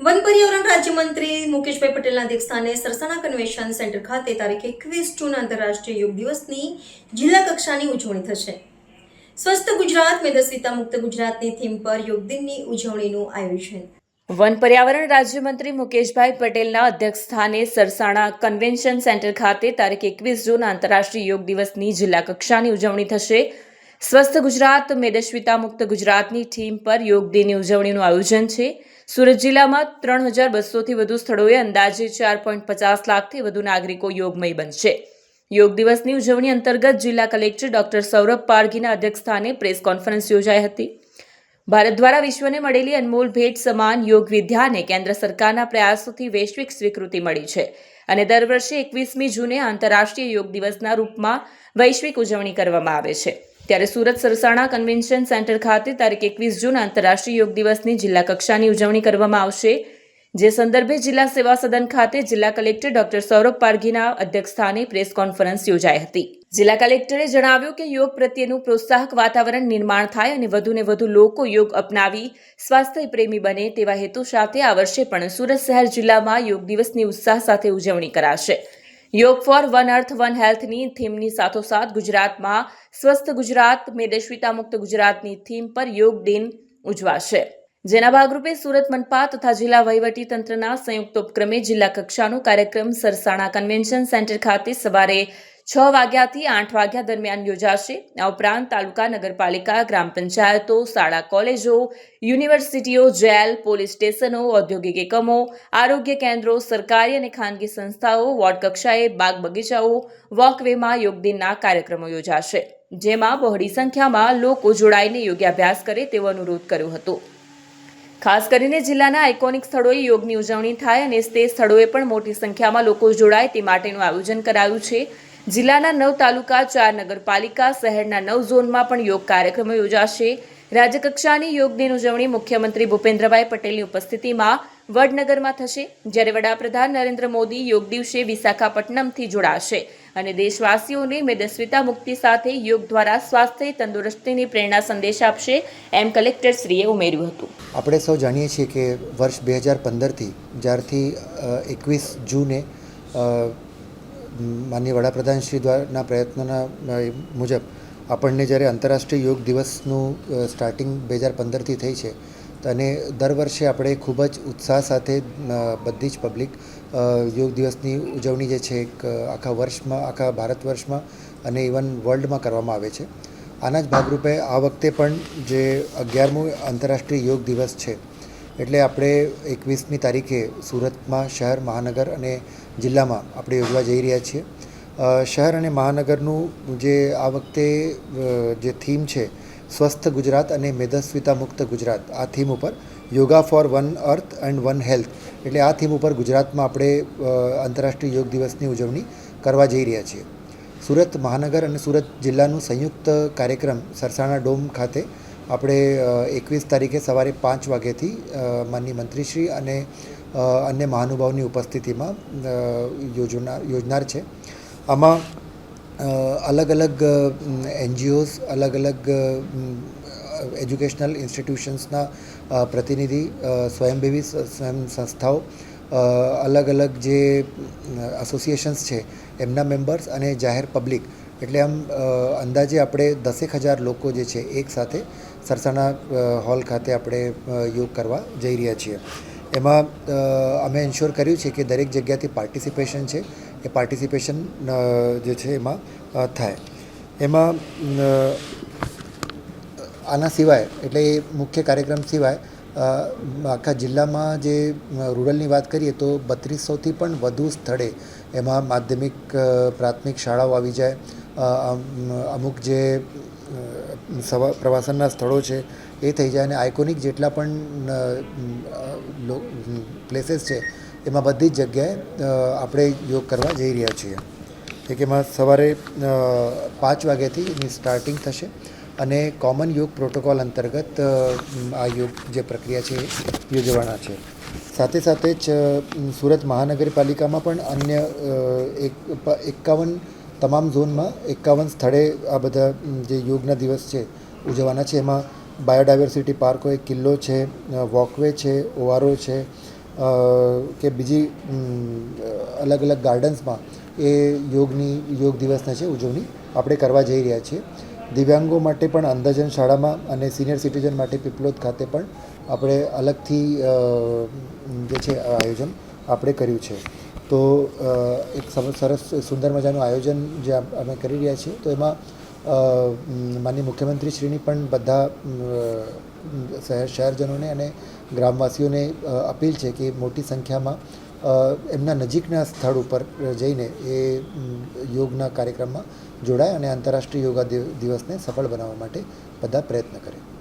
One પર્યાવરણ રાજ્યમંત્રી મુકેશભાઈ પટેલના અધ્યક્ષસ્થાને સરસાણા કન્વેન્શન સેન્ટર ખાતે તારીખ એકવીસ જૂન આંતરરાષ્ટ્રીય યોગ દિવસની જિલ્લા કક્ષાની ઉજવણી થશે. સ્વસ્થ ગુજરાત મેદસ્વીતા મુક્ત ગુજરાતની થીમ પર યોગ દિનની ઉજવણીનું આયોજન. વન પર્યાવરણ રાજ્યમંત્રી મુકેશભાઈ પટેલના અધ્યક્ષસ્થાને સરસાણા કન્વેન્શન સેન્ટર ખાતે તારીખ એકવીસ જૂન આંતરરાષ્ટ્રીય યોગ દિવસની જિલ્લા કક્ષાની ઉજવણી થશે. સ્વસ્થ ગુજરાત, મેદસ્વિતા મુક્ત ગુજરાતની થીમ પર યોગ દિનની ઉજવણીનું આયોજન છે. સુરત જિલ્લામાં ત્રણ હજાર બસોથી વધુ સ્થળોએ અંદાજે ચાર પોઈન્ટ પચાસ લાખથી વધુ નાગરિકો યોગમય બનશે. યોગ દિવસની ઉજવણી અંતર્ગત જિલ્લા કલેક્ટર ડોક્ટર સૌરભ પારગીના અધ્યક્ષસ્થાને પ્રેસ કોન્ફરન્સ યોજાઈ હતી. ભારત દ્વારા વિશ્વને મળેલી અનમોલ ભેટ સમાન યોગ વિદ્યાને કેન્દ્ર સરકારના પ્રયાસોથી વૈશ્વિક સ્વીકૃતિ મળી છે અને દર વર્ષે એકવીસમી જૂને આંતરરાષ્ટ્રીય યોગ દિવસના રૂપમાં વૈશ્વિક ઉજવણી કરવામાં આવે છે. ત્યારે સુરત સરસાણા કન્વેન્શન સેન્ટર ખાતે તારીખ એકવીસ જૂન આંતરરાષ્ટ્રીય યોગ દિવસની જિલ્લા કક્ષાની ઉજવણી કરવામાં આવશે, જે સંદર્ભે જિલ્લા સેવા સદન ખાતે જિલ્લા કલેક્ટર ડોક્ટર સૌરભ પારઘીના અધ્યક્ષસ્થાને પ્રેસ કોન્ફરન્સ યોજાઈ હતી. જિલ્લા કલેક્ટરે જણાવ્યું કે યોગ પ્રત્યેનું પ્રોત્સાહક વાતાવરણ નિર્માણ થાય અને વધુને વધુ લોકો યોગ અપનાવી, સ્વાસ્થ્ય પ્રેમી બને તેવા હેતુ સાથે આ વર્ષે પણ સુરત શહેર જિલ્લામાં યોગ દિવસની ઉત્સાહ સાથે ઉજવણી કરાશે. Yoga for one earth, one હેલ્થની થીમની સાથોસાથ ગુજરાતમાં સ્વસ્થ ગુજરાત, મેદસ્વીતા મુક્ત ગુજરાતની થીમ પર યોગ દિન ઉજવાશે. જેના ભાગરૂપે સુરત મનપા તથા જિલ્લા વહીવટી તંત્રના સંયુક્ત ઉપક્રમે જિલ્લા કક્ષાનો કાર્યક્રમ સરસાણા કન્વેન્શન સેન્ટર ખાતે સવારે છ વાગ્યાથી આઠ વાગ્યા દરમિયાન યોજાશે. આ ઉપરાંત તાલુકા નગરપાલિકા, ગ્રામ પંચાયતો, શાળા કોલેજો, યુનિવર્સિટીઓ, જેલ, પોલીસ સ્ટેશનો, ઔદ્યોગિક એકમો, આરોગ્ય કેન્દ્રો, સરકારી અને ખાનગી સંસ્થાઓ, વોર્ડ કક્ષાએ બાગ બગીચાઓ, વોકવેમાં યોગદિનના કાર્યક્રમો યોજાશે. જેમાં બહોળી સંખ્યામાં લોકો જોડાઈને યોગાભ્યાસ કરે તેવો અનુરોધ કર્યો હતો. ખાસ કરીને જિલ્લાના આઇકોનિક સ્થળોએ યોગની ઉજવણી થાય અને તે સ્થળોએ પણ મોટી સંખ્યામાં લોકો જોડાય તે માટેનું આયોજન કરાયું છે. જિલ્લાના નવ તાલુકા, ચાર નગરપાલિકા, શહેરના નવ ઝોનમાં પણ યોગ કાર્યક્રમો યોજાશે. રાજ્યકક્ષાની યોગ દિન ઉજવણી મુખ્યમંત્રી ભૂપેન્દ્રભાઈ પટેલની ઉપસ્થિતિમાં વડનગરમાં થશે, જ્યારે વડાપ્રધાન નરેન્દ્ર મોદી યોગ દિવસે વિશાખાપટ્ટનમથી જોડાશે અને દેશવાસીઓને મેદસ્વીતા મુક્તિ સાથે યોગ દ્વારા સ્વાસ્થ્ય, તંદુરસ્તીની પ્રેરણા સંદેશ આપશે એમ કલેક્ટરશ્રીએ ઉમેર્યું હતું. આપણે સૌ જાણીએ છીએ કે વર્ષ બે હજાર પંદરથી, જ્યારથી એકવીસ જૂને માનનીય વડાપ્રધાન શ્રી દ્વારાના પ્રયત્નોના મુજબ આપણને જ્યારે આંતરરાષ્ટ્રીય યોગ દિવસનું સ્ટાર્ટિંગ બે હજાર પંદરથી થઈ છે અને દર વર્ષે આપણે ખૂબ જ ઉત્સાહ સાથે બધી જ પબ્લિક યોગ દિવસની ઉજવણી જે છે એક આખા વર્ષમાં, આખા ભારત વર્ષમાં અને ઇવન વર્લ્ડમાં કરવામાં આવે છે. આના જ ભાગરૂપે આ વખતે પણ જે અગિયારમું આંતરરાષ્ટ્રીય યોગ દિવસ છે એટલે આપણે એકવીસમી તારીખે સુરતમાં શહેર, મહાનગર અને જિલ્લામાં આપણે યોજવા જઈ રહ્યા છીએ. શહેર અને મહાનગરનું જે આ વખતે જે થીમ છે, સ્વસ્થ ગુજરાત અને મેદસ્વીતા મુક્ત ગુજરાત, આ થીમ ઉપર yoga for one earth and one health, એટલે આ થીમ ઉપર ગુજરાતમાં આપણે આંતરરાષ્ટ્રીય યોગ દિવસની ઉજવણી કરવા જઈ રહ્યા છીએ. સુરત, મહાનગર અને સુરત જિલ્લાનું સંયુક્ત કાર્યક્રમ સરસાણા ડોમ ખાતે આપણે એકવીસ તારીખે સવારે પાંચ વાગ્યાથી માનની મંત્રીશ્રી અને અન્ય મહાનુભાવની ઉપસ્થિતિમાં યોજના યોજનાર છે. આમાં અલગ અલગ એનજીઓઝ અલગ અલગ એજ્યુકેશનલ ઇન્સ્ટિટ્યુશન્સના પ્રતિનિધિ અ, સ્વયંભેવી સ- સ્વયં સંસ્થાઓ અલગ અલગ જે એસોસિએશન્સ છે એમના મેમ્બર્સ અને જાહેર પબ્લિક એટલે આમ અંદાજે આપણે દસેક હજાર લોકો જે છે, એક સાથે સરસાણા હોલ ખાતે આપણે યોગ કરવા જઈ રહ્યા છીએ. એમાં અમે એન્શ્યોર કર્યું છે કે દરેક જગ્યાથી પાર્ટિસિપેશન છે, એ પાર્ટિસિપેશન જે છે એમાં થાય. એમાં આના સિવાય, એટલે એ મુખ્ય કાર્યક્રમ સિવાય આખા જિલ્લામાં જે રૂરલની વાત કરીએ તો બત્રીસોથી પણ વધુ સ્થળે એમાં માધ્યમિક પ્રાથમિક શાળાઓ આવી જાય અમુક જે સવા, પ્રવાસનના સ્થળો છે, એ થઈ જાય અને આઇકોનિક જેટલા પણ પ્લેસીસ છે, એમાં બધી જ જગ્યાએ આપણે યોગ કરવા જઈ રહ્યા છીએ. એક એમાં સવારે પાંચ વાગ્યાથી એની સ્ટાર્ટિંગ થશે અને કોમન યોગ પ્રોટોકોલ અંતર્ગત આ યોગ જે પ્રક્રિયા છે યોજવાના છે. સાથે સાથે જ સુરત મહાનગરપાલિકામાં પણ અન્ય એક, એકાવન તમામ ઝોનમાં એકાવન સ્થળે આ બધા જે યોગના દિવસ છે, ઉજવવાના છે. એમાં બાયોડાયવર્સિટી પાર્ક હોય કિલ્લો છે વોકવે છે, ઓઆરઓ છે કે બીજી અલગ અલગ ગાર્ડન્સમાં એ યોગની, યોગ દિવસના છે, ઉજવણી આપણે કરવા જઈ રહ્યા છીએ. દિવ્યાંગો માટે પણ અંધજન શાળામાં અને સિનિયર સિટીઝન માટે પીપલોદ ખાતે પણ આપણે અલગથી જે છે આયોજન આપણે કર્યું છે. તો એક સરસ, સુંદર મજાનું આયોજન જે અમે કરી રહ્યા છીએ. તો એમાં માનનીય મુખ્યમંત્રીશ્રીની પણ બધા શહેર, શહેરજનોને અને ગ્રામવાસીઓને અપીલ છે કે મોટી સંખ્યામાં એમના નજીકના સ્થળ ઉપર જઈને એ યોગના કાર્યક્રમમાં જોડાય અને આંતરરાષ્ટ્રીય યોગા દિવસને સફળ બનાવવા માટે બધા પ્રયત્ન કરે.